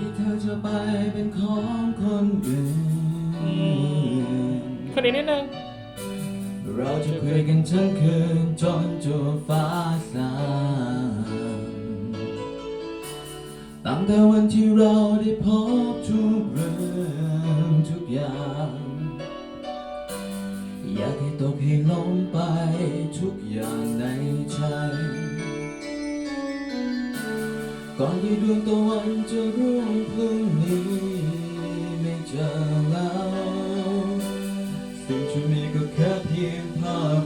ที่เธอจะไปเป็นของคนอื่นคนนี้นิดนึงเราจะคุยกันทั้งคืนจนจัวฟ้าสางตั้งแต่วันที่เราได้พบทุกเรื่องทุกอย่าง อยากให้ตกให้ลงไปทุกอย่างในใจ ก่อนที่ดวงตะวันจะรุ่งพรุ่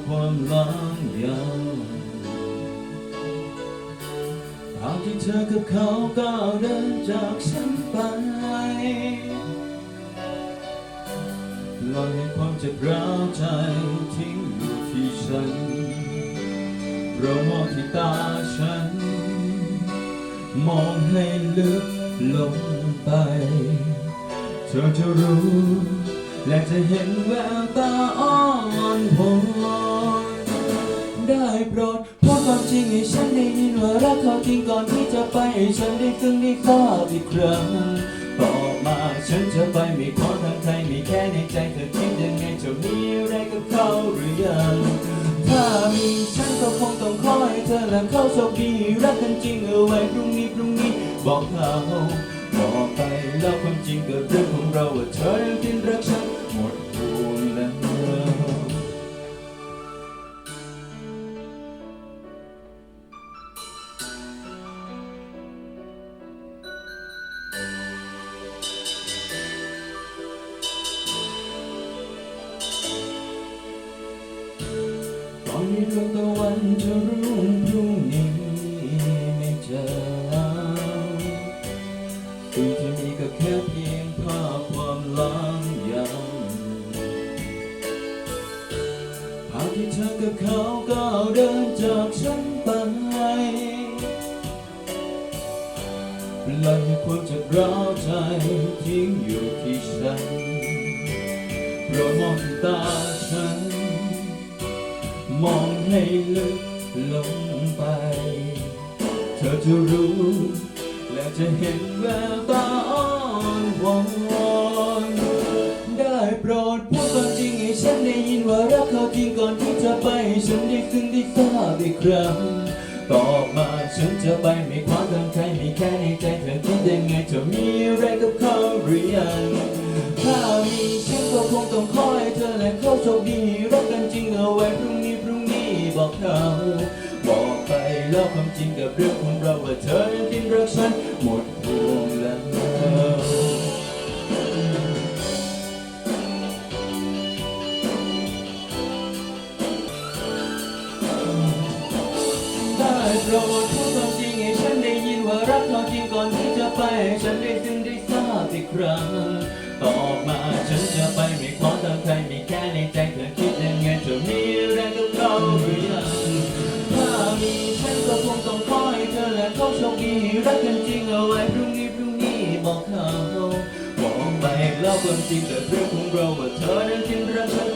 ความหลังยาวภาพที่เธอกับเขาก้าวเดินจากฉันไปลอยให้ความเจ็บร้าวใจทิ้งอยู่ที่ฉันโปรดมองที่ตาฉัน มองให้ลึกลงไป เธอจะรู้ และจะเห็นแววตาอ่อ โปรดพูดความจริงให้ฉันได้ยินว่ารักเขาจริงก่อนที่จะไปให้ฉันได้ซึ้งได้ทราบอีกครั้งต่อมาฉันจะไปไม่ขอทางใครมีแค่ในใจเธอคิดยังไงจะมีอะไรกับเขาหรือยังถ้ามีฉันก็คงต้องขอให้เธอและเขาโชคดีรักกันจริงเอาไว้พรุ่งนี้พรุ่งนี้บอกเขาบอกไปแล้วความจริงกับเรื่องของเราว่าเธอยังทิ้งรักฉัน ดวงตะวันจะรุ่งพรุ่งนี้ไม่เจอแล้วสิ่งที่มีก็แค่เพียงภาพความหลังยังภาพที่เธอกับเขาก้าวเดินจากฉันไปปล่อยให้ความเจ็บร้าวใจทิ้งอยู่ที่ฉันโปรดมองตาฉัน มองให้ลึกลงไป เธอจะรู้ และจะเห็นแววตาอ่อนวอนได้โปรดพูดความจริงให้ฉันได้ยินว่ารักเขาจริงก่อนที่จะไปฉันได้ซึ้งได้ทราบอีกครั้งต่อมาฉันจะไปไม่ขวางทางใครมีแค่ในใจเธอคิดยังไงจะมีอะไรกับเขาหรือยังถ้ามีฉันก็คงต้องขอให้เธอและเขาโชคดีรักกันจริงเอาไว้พรุ่ง บอกเขาบอกไปแล้วความจริงกับเรื่องของเราว่าเธอยังทิ้งรักฉันหมดห่วงแล้วได้โปรดพูดความจริงให้ฉันได้ยินว่ารักเขาจริงก่อนที่จะไปให้ฉันได้ซึ้งได้ทราบอีกครั้ง จเธอคิดยังไงจะมีแรงกับเราหรือยังถ้ามีฉันก็คงต้องคอยเธอและเขาโชคดีรักกันจริงเอาไว้พรุ่งนี้พรุ่งนี้บอกเขาบอกไปแล้วความจริงแต่เพื่อคขงเราว่าเธอนั้นจริงรักฉัน